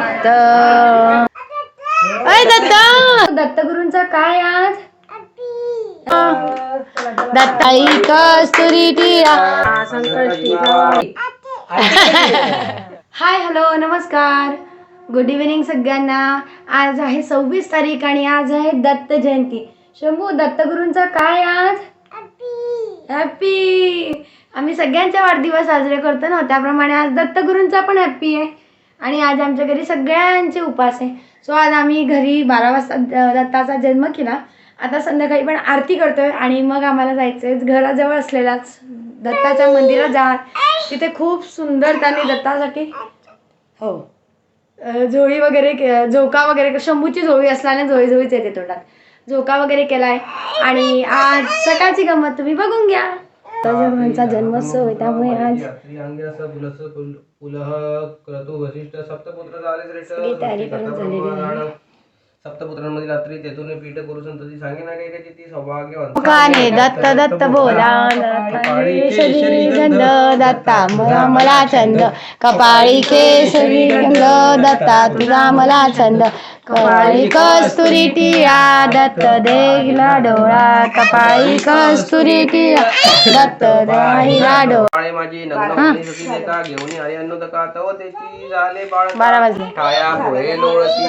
दत्त. अय दत्त! दत्तगुरूंचा काय आज? दत्ताई कस्तुरी टिया. हाय हॅलो नमस्कार. गुड इव्हिनिंग सगळ्यांना. आज आहे सव्वीस तारीख आणि आज आहे दत्त जयंती. शंभू दत्तगुरूंचा काय आज? हॅपी आम्ही सगळ्यांचे वाढदिवस साजरे करतो ना त्याप्रमाणे आज दत्तगुरूंचा पण हॅपी आहे. आणि आज आमच्या घरी सगळ्यांचे उपास आहे. सो आज आम्ही घरी बारा वाजता दत्ताचा जन्म केला. आता संध्याकाळी पण आरती करतोय आणि मग आम्हाला जायचं आहे घराजवळ असलेलाच दत्ताच्या मंदिरात जा तिथे खूप सुंदर त्यांनी दत्तासाठी हो झोळी वगैरे के- झोका वगैरे शंभूची झोळी असल्याने झोळी झोळीच येते तोंडात. झोका वगैरे केलाय. आणि आज सकाळची गंमत तुम्ही बघून घ्या. दत्तजन्मांचा जन्मोत्सव आहे त्यामुळे आज करून झालेली आहे. सप्तपुत्रांमध्ये रात्री तेथून पीठ करू संतती सांगे ना काही ती सौभाग्यवंत. मुखाने दत्त दत्त बोला. केशरी गंध. दत्ता मला मला छंद. कपाळी केसरी गंध. दत्ता तुझा मला छंद. कपाळी कस्तुरी टिया. दत्त देखला डोळा. कपाळी कस्तुरी टिया. दत्त देखला डोळा. बाळे माझी नग्न सती देता घेऊन आले अन्नदका तव त्याची झाले बाळ. बारा वाजले. छाया भोळे लोळती.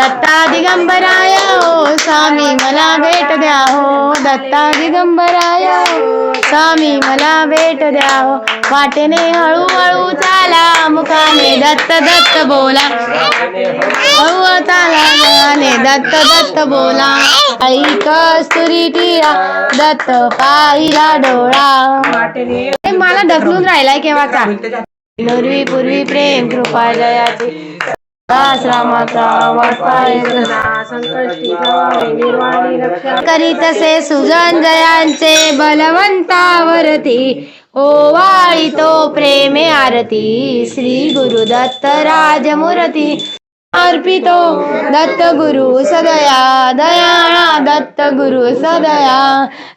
दत्ता दिगंबराय हो स्वामी मला भेट द्या हो. दत्ता दिगंबराय हो स्वामी मला भेट द्या हो. वाटेने हळूहळू चाला मुखाने दत्त दत्त बोला. हळू चाला गाणे दत्त दत्त बोला. आई कस्तुरी टिया दत्त पाहिला डोळा. हे मला ढकलून राहिलाय केव्हाचा? पूर्वी पूर्वी प्रेम कृपा जयाची दास रामाचा वाटपाय करीत से सुजन जयांचे बलवंतावरती ओवाळी तो प्रेमे आरती. श्री गुरु दत्त अर्पितो दत्त गुरु सदया दयाळा दत्त गुरु सदया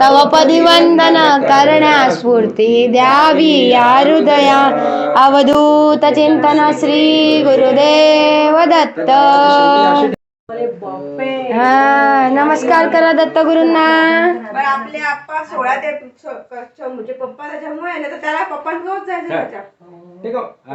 तव पदी वंदन करण्या स्फूर्ती द्यावी या हृदया अवधूत चिंतन श्री गुरुदेव दत्त हा नमस्कार करा दत्त गुरूंना पण आपले आप्पा सोळा ते म्हणजे पप्पाला जन्म आहे ना तर त्याला पप्पांसोबत जायचं त्याच्या.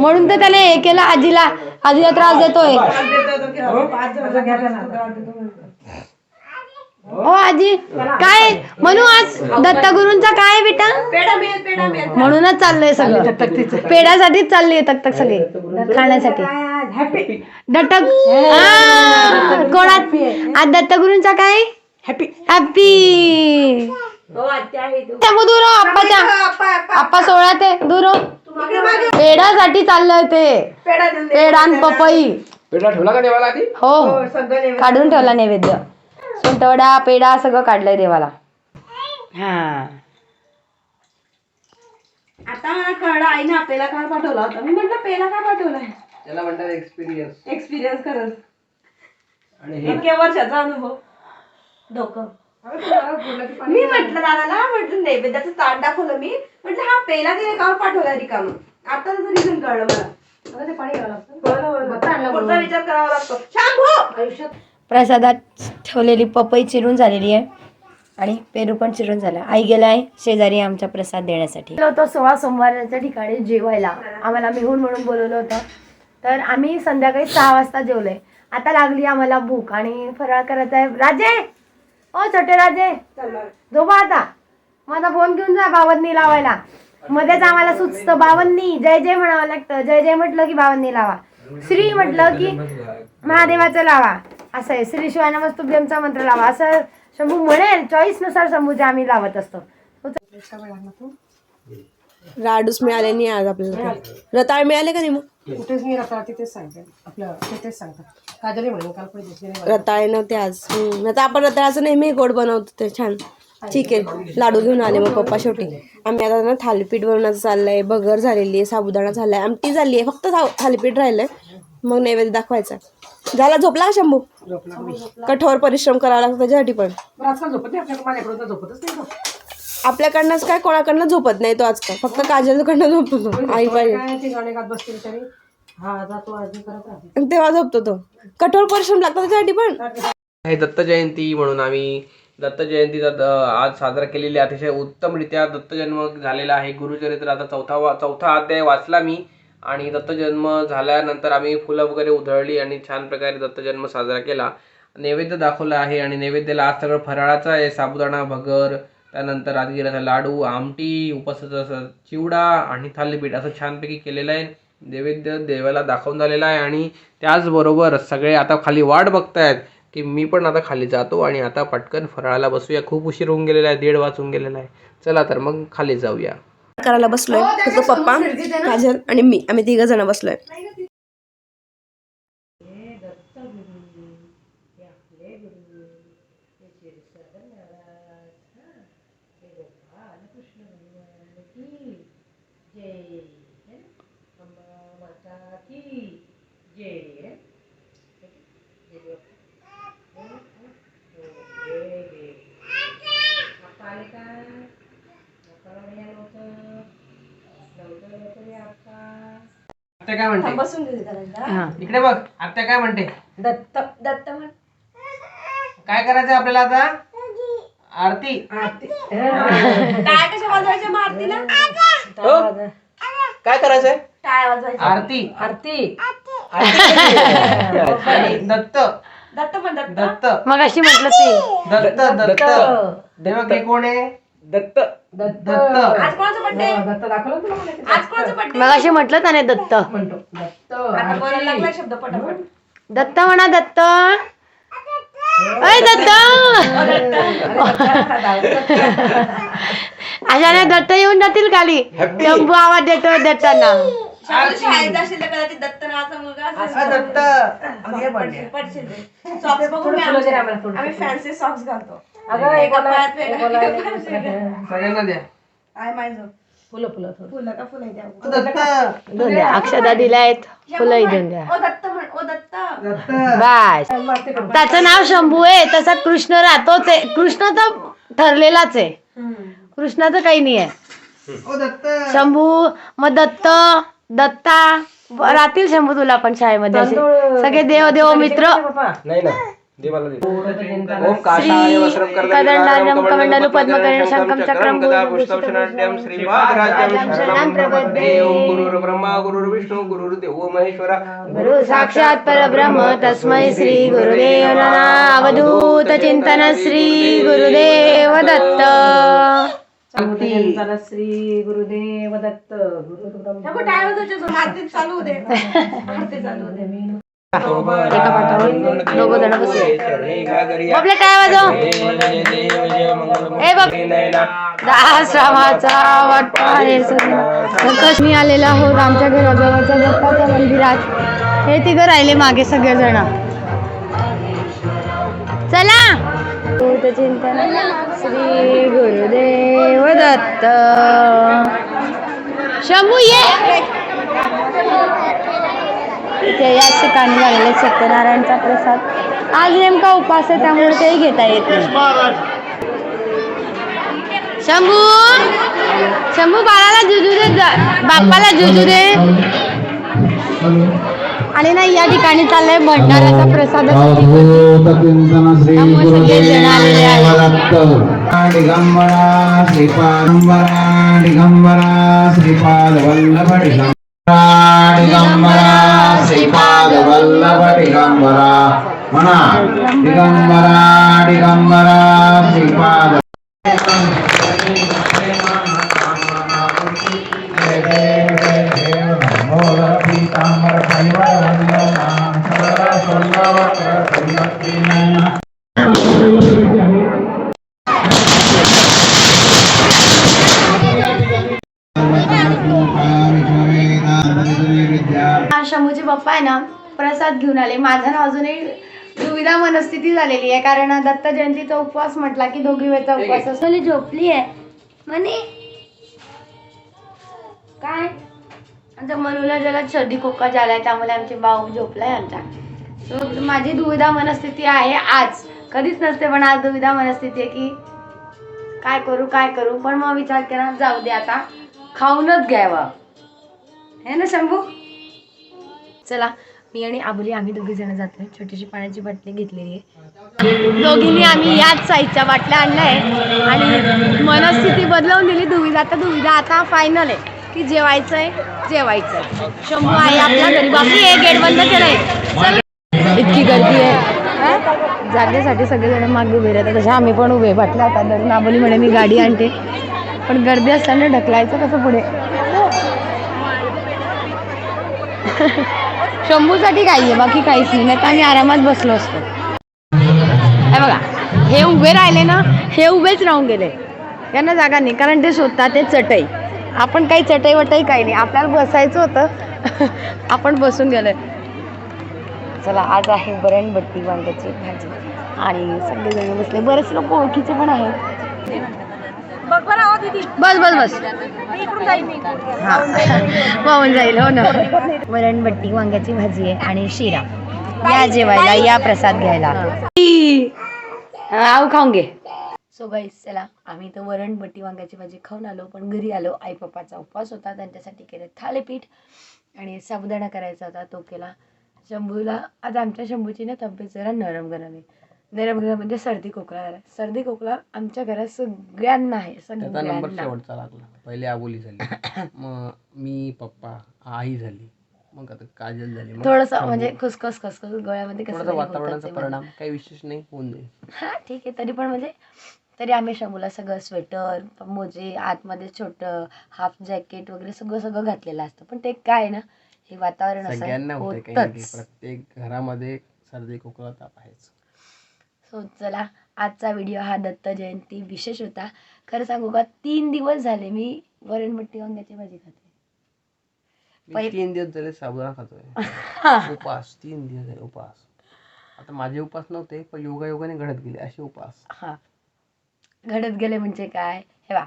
म्हणून तर त्याने हे केलं आजीला आजीला त्रास देतोय. पाच जण हो आजी काय? म्हणू आज दत्तगुरूंचा काय आहे बेटा? पेढा मिळेल पेढा मिळेल. म्हणूनच चाललंय सगळं. पेड्यासाठीच चालली तक तक सगळे. खाण्यासाठी. दत्तक. हा, कोणात आज दत्तगुरूंचा काय? हॅपी हॅपी हो दूर आप्पाच्या. आप्पा सोळा ते दूर पेड्यासाठी चाललंय ते. पेढा आणि पपई. पेढा ठेवला का देवाला आधी? हो. हो. काढून ठेवला नैवेद्य. सुंटवडा पेडा सगळं काढलंय देवाला. हा. आता मला कळलं आईने आपल्याला काय पाठवला होता? मी म्हटलं पेला काय पाठवलाय? त्याला म्हणतात एक्सपिरियन्स एक्सपिरियन्स करत आणि हे? इतक्या वर्षाचा अनुभव. डोकं. मी म्हटलं दादाला म्हटलं नैवेद्याचं ताट दाखवलं मी. म्हटलं हा पेला तिने कावर पाठवला रिकाम. आता त्याचं रिझन कळलं मला. पुढचा विचार करावा लागतो. शांत प्रसादात ठेवलेली पपई चिरून झालेली आहे. आणि पेरू पण चिरून झाला. आई गेला आहे शेजारी आमचा प्रसाद देण्यासाठी. गेलो होतो सोळा सोमवारच्या ठिकाणी जेवायला. आम्हाला मेहून म्हणून बोलवलं होतं. तर आम्ही संध्याकाळी सहा वाजता जेवलोय. आता लागली आम्हाला भूक आणि फराळ करायचा आहे. राजे! ओ छोटे राजे! झोपा आता. माझा फोन घेऊन जा बावन्नी लावायला. मध्येच आम्हाला सुचतं बावन्नी. जय जय म्हणावं लागतं. जय जय म्हटलं की बावन्नी लावा. श्री म्हटलं की महादेवाचं लावा. असं आहे. श्री शिवायमस्तुभ्यमचा मंत्र लावा. असं शंभू म्हणेल चॉईसनुसार शंभूचे आम्ही लावत असतो. राडूस मिळाले नाही आज आपल्याला रताळ मिळाले का नाही मग? कुठेच मी रताळ तिथेच सांगते. आपलं तिथेच सांगतात काजले म्हणे काल पण दिसले नाही. रताळे नव्हते आज. हम्म. आता आपण रताळाचं नेहमी गोड बनवतो ते छान. ठीक आहे. लाडू घेऊन आले मग पप्पा शेवटी. आम्ही आता ना थालीपीठ बनवण्याचं चाललंय. भगर झालेली आहे साबुदाणा झालाय. आमटी झाली आहे. फक्त था- थालीपीठ राहिलंय. मग नैवेद्य दाखवायचा. झाला झोपला का शंभू? झोपला. मी कठोर परिश्रम करावा लागतो त्याच्यासाठी पण. बरं आजकाल झोपत नाही आपल्याकडे माझ्याकडून तर झोपतच नाही तो. आपल्याकडनंच काय कोणाकडनं झोपत नाही तो आजकाल. फक्त काजलकडनं झोपतो आई पाहिजे ते हा राहते. आणि तेव्हा झोपतो तो. कठोर परिश्रम लागतो त्याच्यासाठी पण. हे दत्त जयंती म्हणून आम्ही दत्त जयंतीचा द- आज साजरा केलेली. अतिशय उत्तमरित्या दत्त जन्म झालेला आहे. गुरुचरित्र आता चौथा वा चौथा अध्याय वाचला मी. आणि दत्त जन्म झाल्यानंतर आम्ही फुलं वगैरे उधळली आणि छान प्रकारे दत्त जन्म साजरा केला. नैवेद्य दाखवला आहे आणि नैवेद्याला आज सगळं फराळाचं आहे. साबुदाणा भगर त्यानंतर राजगिराचा लाडू आमटी उपस्थित चिवडा आणि थालीपीठ असं छानपैकी केलेलं आहे. नैवेद्य देवाला दाखवून झालेला आहे आणि त्याचबरोबर सगळे आता खाली वाट बघतायत की मी पण आता खाली जातो आणि आता पटकन फराळाला बसूया. खूप उशीर होऊन गेलेला आहे दीड वाजून गेलेला आहे. चला तर मग खाली जाऊया. करायला बसलोय. फक्त पप्पा काजल आणि मी आम्ही तिघ जण बसलोय. आत्या काय म्हणते? इकडे बघ. आत्या काय म्हणते? दत्त दत्त म्हण काय करायचं आपल्याला आता? आरती. टाळ कशा वाजवायच्या मग आरतीला? हो? काय करायचंय? टाळ वाजवायच्या आरती. आरती. आणि दत्त. दत्त पण दत्त? दत्त. मग अशी म्हटलं ते. दत्त दत्त. देवक हे कोण आहे? दत्त. दत्त. दत्त आज कोणाचं बर्थडे दत्त दाखवलं तुला मला आज कोणाचं बर्थडे मग अशी म्हटलं त्याने दत्त. म्हणतो. दत्त. आता बोलायला लागला शब्द पटापट. दत्त म्हणा दत्त. अय दत्त. अशाने दत्त येऊन जातील खाली. शंभू आवाज देतो दत्तांना. शाळेत शाळेत जाशील तर कदाचित दत्त नावाचा मुलगा असेल. हा, दत्त. पडशील- पडशील रे. Socks बघून मी फुलं दे आमचे- आम्हाला थोडी. आम्ही फॅन्सी सॉक्स घालतो. अगं एका एकोला- पायात वेगळं, एकोला- एका पायात वेगळं. सगळ्यांना द्या. आहे माझं फुलं फुलं थोडं. फुलं का फुलं द्या? दत्त. दोन द्या. अक्षदा दिल्यात फुलंही देऊन द्या. ओ दत्त म्हण ओ दत्त. दत्त. बस. त्याचं नाव शंभू आहे. तसा कृष्ण राहतोच आहे. कृष्ण तर ठरलेलाच आहे. कृष्णाचं काही नाही आहे. ओ दत्त. शंभू मग दत्त. दत्ता राहतील शंभू तुला पण शाळेमध्ये. असे सगळे देव देव मित्र. बाबा नाही ना दे मला दे ओम काशाय वस्त्रं कदंडानं कमंडलु पद्मकरेण शंखं चक्रं गदा पुष्पशनाट्यं श्रीपादराज्यं शरणं प्रपद्ये ओम गुरुर्ब्रह्मा गुरुर्विष्णू गुरुर्देवो महेश्वरा। गुरु साक्षात परब्रह्म तस्मै श्री गुरुदेव नमः। अवधूत चिंतन श्री गुरुदेव दत्त। श्री गुरुदेव दत्त गुरु नको टाळ वाजवायच्या जोर. आरती चालू दे आरती चालू दे एका पाठावर दोघं जण बसले आपले काय वाजव ए आश्रमाचा वाटपा आहे संकट मी आलेला आहोत आमच्या घराजवळच्या दत्ताच्या मंदिरात. हे तिघं राहिले मागे सगळेजण. चला. चिंतन श्री गुरुदेव दत्त. शंभू ये. इथे याच ठिकाणी झालेले सत्यनारायणचा प्रसाद. आज नेमका उपास आहे त्यामुळे काही घेता येत नाही. शंभू. शंभू बाळाला जुजू दे ज- बाप्पाला जुजू दे. आणि ना या ठिकाणी चाललंय भंडाऱ्याचा प्रसाद दिगंबरा श्रीपादंबरा दिगंबरा श्रीपाद वल्लभ दिगंबरा दिगंबरा श्रीपाद वल्लभ दिगंबरा म्हणा दिगंबरा दिगंबरा श्रीपाद हा शंभूचे पप्पा आहे ना प्रसाद घेऊन आले. माझं ना अजूनही दुविधा मनस्थिती झालेली आहे. कारण दत्त जयंतीचा उपवास म्हटला की दोघी वेळचा उपवास असतो. झोपली आहे. म्हणे काय? आमच्या मनूला ज्याला सर्दी खोका झालाय त्यामुळे आमचे भाऊ झोपलाय आमचा सो माझी दुविधा मनस्थिती आहे आज. कधीच नसते पण आज दुविधा मनस्थिती आहे की काय करू काय करू? पण मग विचार केला जाऊ दे आता. खाऊनच घ्यावं. हे ना शंभू? चला मी आणि आबुली आम्ही दोघी जण जातोय. छोटीशी पाण्याची बाटली घेतलेली आहे. दोघींनी आम्ही याच साईजच्या बाटल्या आणल्या आहे आणि मनस्थिती बदलवून दिली दुविधा. आता दुविधा आता फायनल आहे. की जेवायचं आहे जेवायचं आहे शंभू आहे आपल्या घरी बाकी आहे गेट बंद केलंय. चल. इतकी गर्दी आहे. हा? जागेसाठी सगळेजण मागे उभे राहतात. तशा आम्ही पण उभे. बाटल्या आता धरून आबोली म्हणे मी गाडी आणते. पण गर्दी असताना ढकलायचं कसं पुढे? शंभूसाठी काही आहे बाकी काहीच नाही. नाही तर आम्ही आरामात बसलो असतो. हे बघा हे उभे राहिले ना हे उभेच राहून गेले. त्यांना जागा नाही कारण ते शोधतात ते चटई. आपण काही चटई वटई काही नाही. आपल्याला बसायचं होतं. आपण बसून गेलोय. चला आज आहे बरणबट्टी वांग्याची भाजी. आणि सगळेजण बसले. बरेच लोक ओळखीचे पण आहेत. बस बस बस. हा. वाहून जाईल हो ना. वरणबट्टी वांग्याची भाजी आहे आणि शिरा. या जेवायला या प्रसाद घ्यायला. आव खाऊन घे. सो गाईस चला आम्ही तर वरणबट्टी वांग्याची भाजी खाऊन आलो पण घरी आलो. आई पप्पाचा उपवास होता त्यांच्यासाठी केले थालीपीठ आणि साबुदाणा करायचा होता तो केला. शंभूला आज आमच्या शंभूची ना तब्येत जरा नरम गरम आहे. नरम गरम म्हणजे सर्दी खोकला झाला सर्दी खोकला आमच्या घरात सगळ्यांना आहे त्याचा नंबर सगळ्यांना शेवटचा लागला. पहिले आबोली झाली. मग मी पप्पा आई झाली. मग आता काजल झाली. मग थोडस शंभू. म्हणजे खुसखस खसखस गळ्यामध्ये कसं थोडासा तरी होतच वातावरणाचा. परिणाम काही विशेष नाही होऊन जाईल. हा ठीक आहे. तरी पण म्हणजे तरी आम्ही शंभूला सगळं स्वेटर मोजे आतमध्ये छोटं हाफ जॅकेट वगैरे सगळं सगळं घातलेलं असतं. पण ते काय ना हे वातावरण असं सगळ्यांना होते काही ना काही. होतच प्रत्येक घरामध्ये सर्दी खोकला ताप आहेच. सो चला आजचा व्हिडिओ हा दत्त जयंती विशेष होता. खरं सांगू का तीन दिवस झाले मी वरणबट्टी वांग्याची भाजी खाते. मी पहि- तीन दिवस झाले साबुदाणा खातोय. उपास तीन दिवस झाले उपास. आता माझे उपास नव्हते पण योगा योगाने घडत गेले असे उपास. हा. घडत गेले म्हणजे काय? हे बा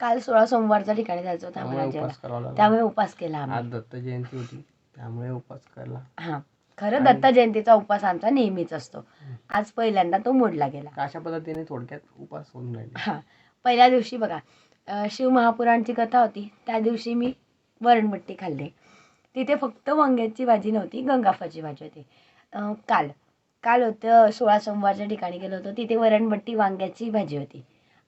काल सोळा सोमवारच्या ठिकाणी जायचं होतं त्यामुळे आम्हाला उपास त्यामुळे उपास केला आम्ही. दत्त जयंती होती त्यामुळे उपास केला. हा. खरं दत्त जयंतीचा उपवास आमचा नेहमीच असतो. आज पहिल्यांदा तो मोडला गेला. अशा पद्धतीने थोडक्यात उपास होऊन राहिले? हा. पहिल्या दिवशी बघा शिव महापुराणची कथा होती. त्या दिवशी मी वरणबट्टी खाल्ली. तिथे फक्त वांग्याची भाजी नव्हती गंगाफाची भाजी होती. काल. काल होतं सोळा सोमवारच्या ठिकाणी गेलो होतो. तिथे वरणबट्टी वांग्याची भाजी होती.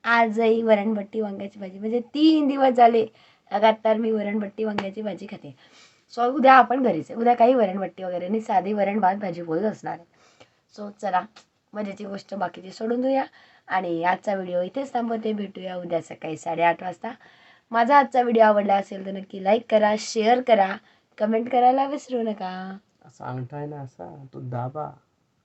आजही वरणबट्टी वांग्याची भाजी. म्हणजे तीन दिवस झाले लगातार मी वरणबट्टी वांग्याची भाजी खाते. सो उद्या आपण घरीच आहे. उद्या काही वरणबट्टी वगैरे नाही. साधी वरण भात भाजी बोलत असणार आहे. सो चला मजेची गोष्ट बाकीची सोडून देऊया. आणि आजचा व्हिडिओ इथेच थांबवते. भेटूया उद्या सकाळी साडेआठ वाजता. माझा आजचा व्हिडिओ आवडला असेल तर नक्की लाईक करा शेअर करा कमेंट करायला विसरू नका. सांगताय ना असा तू दाबा.